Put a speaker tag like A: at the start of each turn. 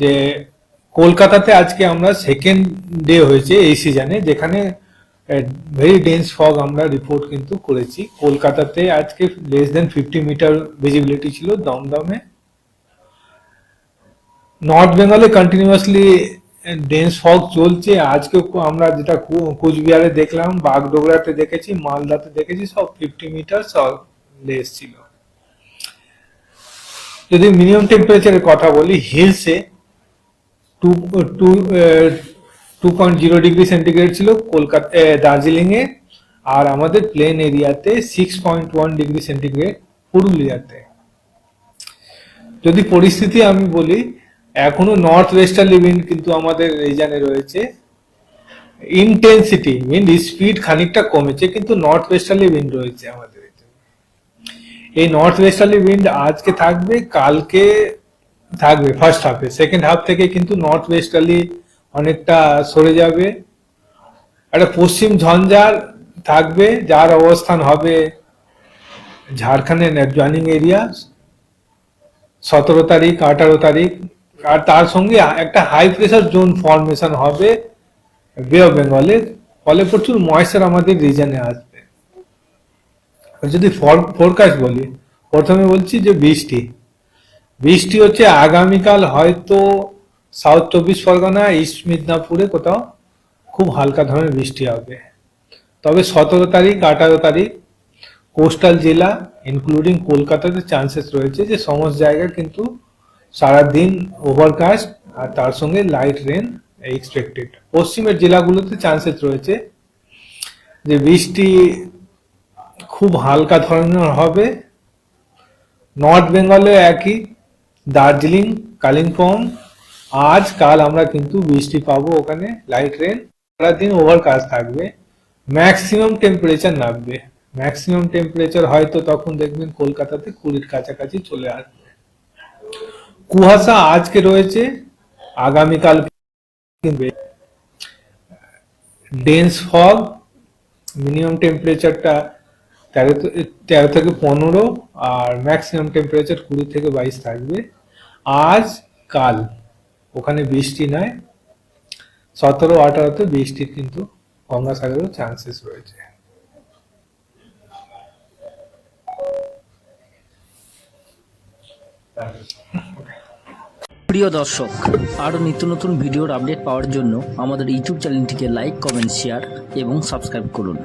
A: যে কলকাতাতে আজকে আমরা সেকেন্ড ডে হয়েছে এই সিজনে যেখানে ভেরি ডেন্স ফগ আমরা রিপোর্ট কিন্তু করেছি। কলকাতাতে আজকে less than fifty metre visibility ছিল দমদমে নর্থ বেঙ্গলে কন্টিনিউয়াসলি ডেন্স ফগ চলছে। আজকে আমরা যেটা কুচবিহারে দেখলাম, বাগডোগরাতে দেখেছি, মালদাতে দেখেছি, সব ফিফটি মিটার সব লেস ছিল। যদি মিনিমাম টেম্পারেচারের কথা বলি, হিলসে two two two point zero degree centigrade ছিল কলকাতা দার্জিলিং এ আর আমাদের প্লেন এরিয়াতে six point one degree centigrade পুরুলিয়াতে যদি পরিস্থিতি আমি বলি, এখনও নর্থ ওয়েস্টার্লি উইন্ড কিন্তু আমাদের রিজনে রয়েছে ইন্টেন্সিটি উইন্ড স্পিড খানিকটা কমেছে, কিন্তু নর্থ ওয়েস্টার্লি উইন্ড রয়েছে আমাদের। এই নর্থ ওয়েস্টার্লি উইন্ড আজকে থাকবে, কালকে থাকবে ফার্স্ট হাফে সেকেন্ড হাফ থেকে কিন্তু নর্থ ওয়েস্টার্লি অনেকটা সরে যাবে। একটা পশ্চিম ঝঞ্ঝার থাকবে, যার অবস্থান হবে ঝাড়খণ্ডের জয়নিং এরিয়া সতেরো তারিখ, আঠারো তারিখ। আর তার সঙ্গে একটা হাই প্রেসার জোন ফর্মেশন হবে বে অফ বেঙ্গলের ফলে প্রচুর ময়েশ্চার আমাদের রিজনে আসবে। যদি ফোরকাস্ট বলি, প্রথমে বলছি যে বৃষ্টি। বৃষ্টি হচ্ছে, আগামীকাল হয়তো সাউথ চব্বিশ পরগনা ইস্ট মিদনাপুরে কোথাও খুব হালকা ধরনের বৃষ্টি হবে। তবে সতেরো তারিখ, আঠারো তারিখ, কোস্টাল জেলা ইনক্লুডিং কলকাতাতে চান্সেস রয়েছে যে সমস্ত জায়গায় কিন্তু সারাদিন ওভারকাস্ট আর তার সঙ্গে লাইট রেন এক্সপেক্টেড পশ্চিমের জেলাগুলোতে চান্সেস রয়েছে যে বৃষ্টি খুব হালকা ধরনের হবে। নর্থ বেঙ্গলে একই দার্জিলিং, কালিম্পং, আজ, কাল আমরা কিন্তু বৃষ্টি পাবো ওখানে লাইট রেন সারাদিন ওভারকাস্ট থাকবে। ম্যাক্সিমাম টেম্পারেচার নামবে। ম্যাক্সিমাম টেম্পারেচার হয়তো তখন দেখবেন কলকাতাতে কুড়ির কাছাকাছি চলে আসবে। কুয়াশা আজকে রয়েছে, আগামীকাল ডেন্স ফগ মিনিমাম টেম্পারেচারটা তেরো তেরো থেকে পনেরো, আর ম্যাক্সিমাম টেম্পারেচার কুড়ি থেকে বাইশ থাকবে। আজ কাল ওখানে বৃষ্টি নয়, সতেরো আঠারোতে বৃষ্টির কিন্তু গঙ্গাসাগরেও চান্সেস রয়েছে।
B: প্রিয় দর্শক, আরও নিত্য নতুন ভিডিওর আপডেট পাওয়ার জন্য আমাদের ইউটিউব চ্যানেলটিকে লাইক কমেন্ট শেয়ার এবং সাবস্ক্রাইব করুন।